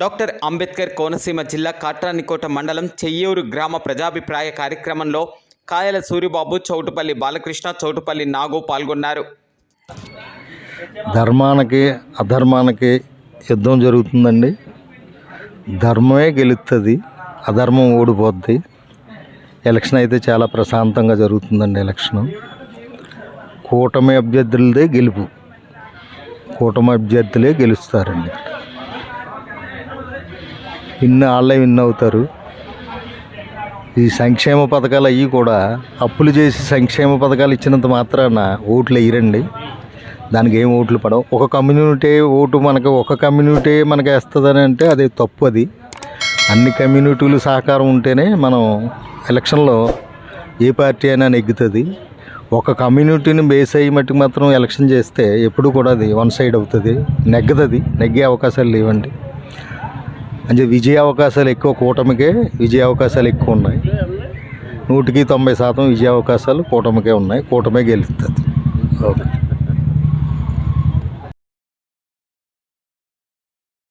Doctor Ambedkar Konaseema జిల్లా కాట్రానికోట మండలం చెయ్యూరు గ్రామ ప్రజాభిప్రాయ కార్యక్రమంలో కాయల సూరిబాబు చౌటుపల్లి బాలకృష్ణ చౌటుపల్లి నాగు పాల్గొన్నారు. ధర్మానికి అధర్మానికి యుద్ధం జరుగుతుందండి. ధర్మమే గెలుస్తుంది అధర్మం ఓడిపోద్ది. ఎలక్షన్ అయితే చాలా ప్రశాంతంగా జరుగుతుందండి ఎలక్షన్. కూటమి అభ్యర్థులదే గెలుపు. కూటమి అభ్యర్థులే గెలుస్తారండి. విన్ వాళ్ళే విన్ అవుతారు. ఈ సంక్షేమ పథకాలు అవి కూడా అప్పులు చేసి సంక్షేమ పథకాలు ఇచ్చినంత మాత్రాన ఓట్లు వేయరండి. దానికి ఏం ఓట్లు పడవు. ఒక కమ్యూనిటీ ఓటు మనకు ఒక కమ్యూనిటీ మనకి వేస్తుందని అంటే అది తప్పు అది. అన్ని కమ్యూనిటీలు సహకారం ఉంటేనే మనం ఎలక్షన్లో ఏ పార్టీ అయినా నెగ్గుతుంది. ఒక కమ్యూనిటీని బేస్ అయ్యి మట్టుకు మాత్రం ఎలక్షన్ చేస్తే ఎప్పుడు కూడా అది వన్ సైడ్ అవుతుంది. నెగ్గదది. నెగ్గే అవకాశాలు లేవండి. అంటే విజయ అవకాశాలు ఎక్కువ కూటమికే విజయ అవకాశాలు ఎక్కువ ఉన్నాయి. నూటికి తొంభై శాతం విజయ అవకాశాలు కూటమికే ఉన్నాయి. కూటమే గెలుస్తుంది. ఓకే.